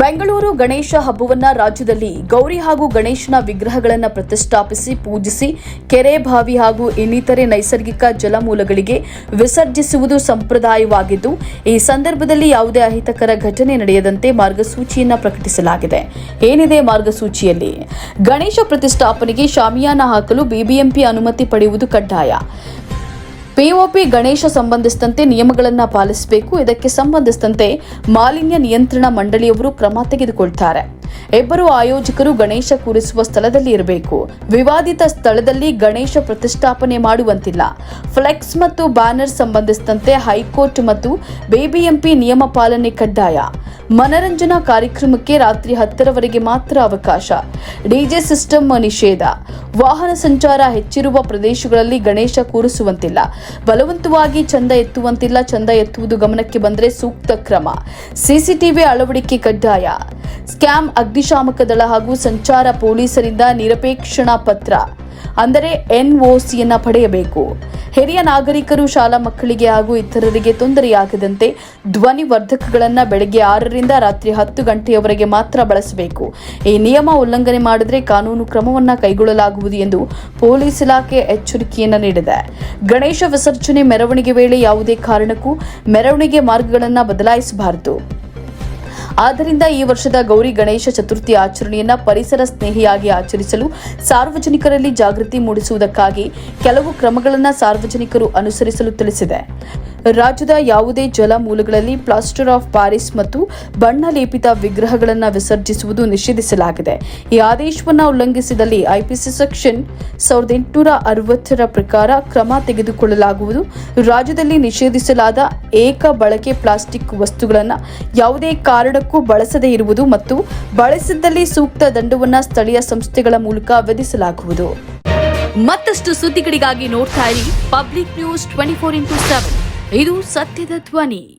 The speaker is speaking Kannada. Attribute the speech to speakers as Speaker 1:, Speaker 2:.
Speaker 1: ಬೆಂಗಳೂರು ಗಣೇಶ ಹಬ್ಬವನ್ನ ರಾಜ್ಯದಲ್ಲಿ ಗೌರಿ ಹಾಗೂ ಗಣೇಶನ ವಿಗ್ರಹಗಳನ್ನು ಪ್ರತಿಷ್ಠಾಪಿಸಿ ಪೂಜಿಸಿ ಕೆರೆ ಬಾವಿ ಹಾಗೂ ಇನ್ನಿತರೆ ನೈಸರ್ಗಿಕ ಜಲಮೂಲಗಳಿಗೆ ವಿಸರ್ಜಿಸುವುದು ಸಂಪ್ರದಾಯವಾಗಿದ್ದು, ಈ ಸಂದರ್ಭದಲ್ಲಿ ಯಾವುದೇ ಅಹಿತಕರ ಘಟನೆ ನಡೆಯದಂತೆ ಮಾರ್ಗಸೂಚಿಯನ್ನ ಪ್ರಕಟಿಸಲಾಗಿದೆ. ಏನಿದೆ ಮಾರ್ಗಸೂಚಿಯಲ್ಲಿ? ಗಣೇಶ ಪ್ರತಿಷ್ಠಾಪನೆಗೆ ಶಾಮಿಯಾನ ಹಾಕಲು ಬಿಬಿಎಂಪಿ ಅನುಮತಿ ಪಡೆಯುವುದು ಕಡ್ಡಾಯ. ಪಿಒಪಿ ಗಣೇಶ ಸಂಬಂಧಿಸಿದಂತೆ ನಿಯಮಗಳನ್ನು ಪಾಲಿಸಬೇಕು. ಇದಕ್ಕೆ ಸಂಬಂಧಿಸಿದಂತೆ ಮಾಲಿನ್ಯ ನಿಯಂತ್ರಣ ಮಂಡಳಿಯವರು ಕ್ರಮ ತೆಗೆದುಕೊಳ್ತಾರೆ. ಇಬ್ಬರು ಆಯೋಜಕರು ಗಣೇಶ ಕೂರಿಸುವ ಸ್ಥಳದಲ್ಲಿ ಇರಬೇಕು. ವಿವಾದಿತ ಸ್ಥಳದಲ್ಲಿ ಗಣೇಶ ಪ್ರತಿಷ್ಠಾಪನೆ ಮಾಡುವಂತಿಲ್ಲ. ಫ್ಲೆಕ್ಸ್ ಮತ್ತು ಬ್ಯಾನರ್ ಸಂಬಂಧಿಸಿದಂತೆ ಹೈಕೋರ್ಟ್ ಮತ್ತು ಬಿಬಿಎಂಪಿ ನಿಯಮ ಪಾಲನೆ ಕಡ್ಡಾಯ. ಮನರಂಜನಾ ಕಾರ್ಯಕ್ರಮಕ್ಕೆ ರಾತ್ರಿ ಹತ್ತರವರೆಗೆ ಮಾತ್ರ ಅವಕಾಶ. ಡಿಜೆ ಸಿಸ್ಟಮ್ ನಿಷೇಧ. ವಾಹನ ಸಂಚಾರ ಹೆಚ್ಚಿರುವ ಪ್ರದೇಶಗಳಲ್ಲಿ ಗಣೇಶ ಕೂರಿಸುವಂತಿಲ್ಲ. ಬಲವಂತವಾಗಿ ಚಂದ ಎತ್ತುವಂತಿಲ್ಲ. ಚಂದ ಎತ್ತುವುದು ಗಮನಕ್ಕೆ ಬಂದರೆ ಸೂಕ್ತ ಕ್ರಮ. ಸಿಸಿಟಿವಿ ಅಳವಡಿಕೆ ಕಡ್ಡಾಯ. ಸ್ಕ್ಯಾಮ್ ಅಗ್ನಿಶಾಮಕ ದಳ ಹಾಗೂ ಸಂಚಾರ ಪೊಲೀಸರಿಂದ ನಿರಪೇಕ್ಷಣಾ ಪತ್ರ. ಅಂದರೆ ಎನ್ಒಸಿಯನ್ನ ಪಡೆಯಬೇಕು. ಹಿರಿಯ ನಾಗರಿಕರು ಶಾಲಾ ಮಕ್ಕಳಿಗೆ ಹಾಗೂ ಇತರರಿಗೆ ತೊಂದರೆಯಾಗದಂತೆ ಧ್ವನಿ ವರ್ಧಕಗಳನ್ನು ಬೆಳಗ್ಗೆ ಆರರಿಂದ ರಾತ್ರಿ ಹತ್ತು ಗಂಟೆಯವರೆಗೆ ಮಾತ್ರ ಬಳಸಬೇಕು. ಈ ನಿಯಮ ಉಲ್ಲಂಘನೆ ಮಾಡಿದರೆ ಕಾನೂನು ಕ್ರಮವನ್ನು ಕೈಗೊಳ್ಳಲಾಗುವುದು ಎಂದು ಪೊಲೀಸ್ ಇಲಾಖೆ ಎಚ್ಚರಿಕೆಯನ್ನು ನೀಡಿದೆ. ಗಣೇಶ ವಿಸರ್ಜನೆ ಮೆರವಣಿಗೆ ವೇಳೆ ಯಾವುದೇ ಕಾರಣಕ್ಕೂ ಮೆರವಣಿಗೆ ಮಾರ್ಗಗಳನ್ನು ಬದಲಾಯಿಸಬಾರದು. ಆದ್ದರಿಂದ ಈ ವರ್ಷದ ಗೌರಿ ಗಣೇಶ ಚತುರ್ಥಿ ಆಚರಣೆಯನ್ನ ಪರಿಸರ ಸ್ನೇಹಿಯಾಗಿ ಆಚರಿಸಲು ಸಾರ್ವಜನಿಕರಲ್ಲಿ ಜಾಗೃತಿ ಮೂಡಿಸುವುದಕ್ಕಾಗಿ ಕೆಲವು ಕ್ರಮಗಳನ್ನು ಸಾರ್ವಜನಿಕರು ಅನುಸರಿಸಲು ತಿಳಿಸಿದೆ. ರಾಜ್ಯದ ಯಾವುದೇ ಜಲಮೂಲಗಳಲ್ಲಿ ಪ್ಲಾಸ್ಟರ್ ಆಫ್ ಪ್ಯಾರಿಸ್ ಮತ್ತು ಬಣ್ಣ ಲೇಪಿತ ವಿಗ್ರಹಗಳನ್ನು ವಿಸರ್ಜಿಸುವುದು ನಿಷೇಧಿಸಲಾಗಿದೆ. ಈ ಆದೇಶವನ್ನು ಉಲ್ಲಂಘಿಸಿದಲ್ಲಿ ಐಪಿಸಿ ಸೆಕ್ಷನ್ ಸಾವಿರದ ಎಂಟುನೂರ ಅರವತ್ತರ ಪ್ರಕಾರ ಕ್ರಮ ತೆಗೆದುಕೊಳ್ಳಲಾಗುವುದು. ರಾಜ್ಯದಲ್ಲಿ ನಿಷೇಧಿಸಲಾದ ಏಕ ಬಳಕೆ ಪ್ಲಾಸ್ಟಿಕ್ ವಸ್ತುಗಳನ್ನು ಯಾವುದೇ ಕಾರಣಕ್ಕೂ ಬಳಸದೇ ಇರುವುದು ಮತ್ತು ಬಳಸಿದ್ದಲ್ಲಿ ಸೂಕ್ತ ದಂಡವನ್ನು ಸ್ಥಳೀಯ ಸಂಸ್ಥೆಗಳ ಮೂಲಕ ವಿಧಿಸಲಾಗುವುದು. ಮತ್ತಷ್ಟು ಸುದ್ದಿಗಳಿಗಾಗಿ ನೋಡ್ತಾ ಇರಿ public news twenty four into seven. ಇದು ಸತ್ಯದ ಧ್ವನಿ.